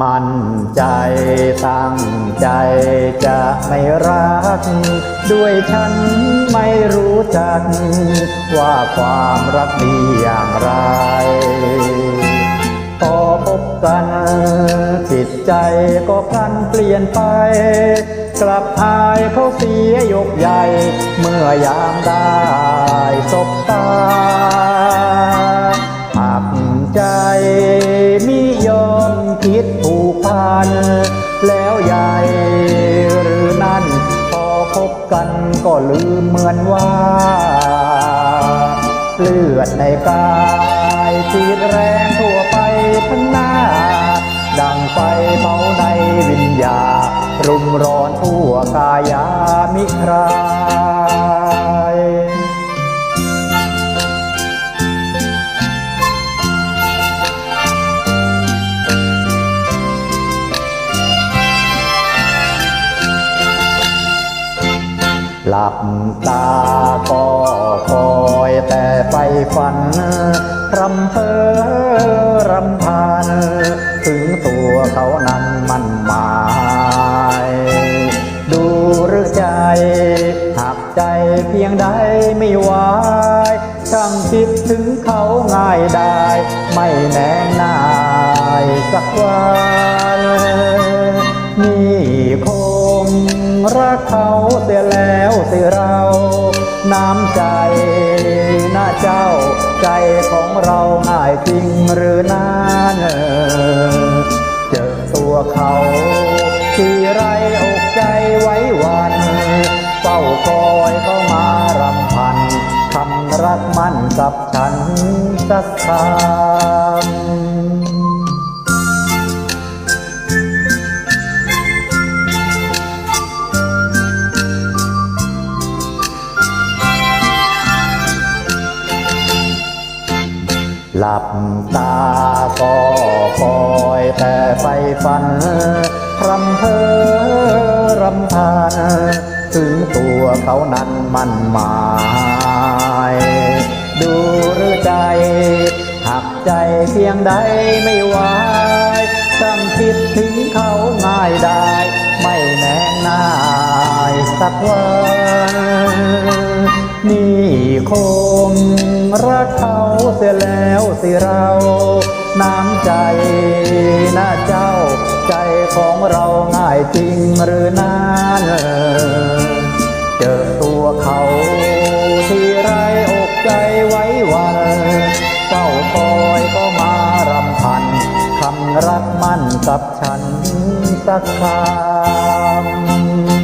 มันใจตั้งใจจะไม่รัก ด้วยฉันไม่รู้จัก ว่าความรักดีอย่างไรพอพบกัน จิตใจก็พลันเปลี่ยนไป กลับอายเขาเสียยกใหญ่ เมื่อยามได้สบตา แล้วใหญ่หรือนั่น พอพบกันก็ลืมเหมือนว่าเลือดในกายฉีดแรงทั่วไปทั้งหน้า ดังไฟเผาในวิญญา รุมร้อนทั่วกายามิครา หลับตาก็คอยแต่ไฟฝัน รำเพอรำพัน ถึงตัวเขานั้นมันหมาย ดูหรือใจ หักใจเพียงใดไม่ไหวช่างคิดถึงเขาง่ายได้ ไม่แน่นายสักวัน สิเราน้ำใจน่าเจ้าใจของเราง่ายจริงหรือนั้นเจอตัวเขาที่ไรอกใจไว้วันเฝ้าคอยเขามารำพันคำรักมั่นกับฉันสักคำ หลับตาก็คอยแต่ไฟฝัน รำเพอรำพาน ถึงตัวเขานั้นมันหมาย ดูหรือใจ หักใจเพียงใดไม่ไหวช่างคิดถึงเขาง่ายได้ ไม่แน่นายสักวัน นี่คงรัก สียแล้วสิเรา น้ำใจน่าเจ้า ใจของเราง่ายจริงหรือนั้นเจอตัวเขาที่ไรอกใจไว้วันเฝ้าคอยก็มารำพันคำรักมั่นกับฉันสักคำ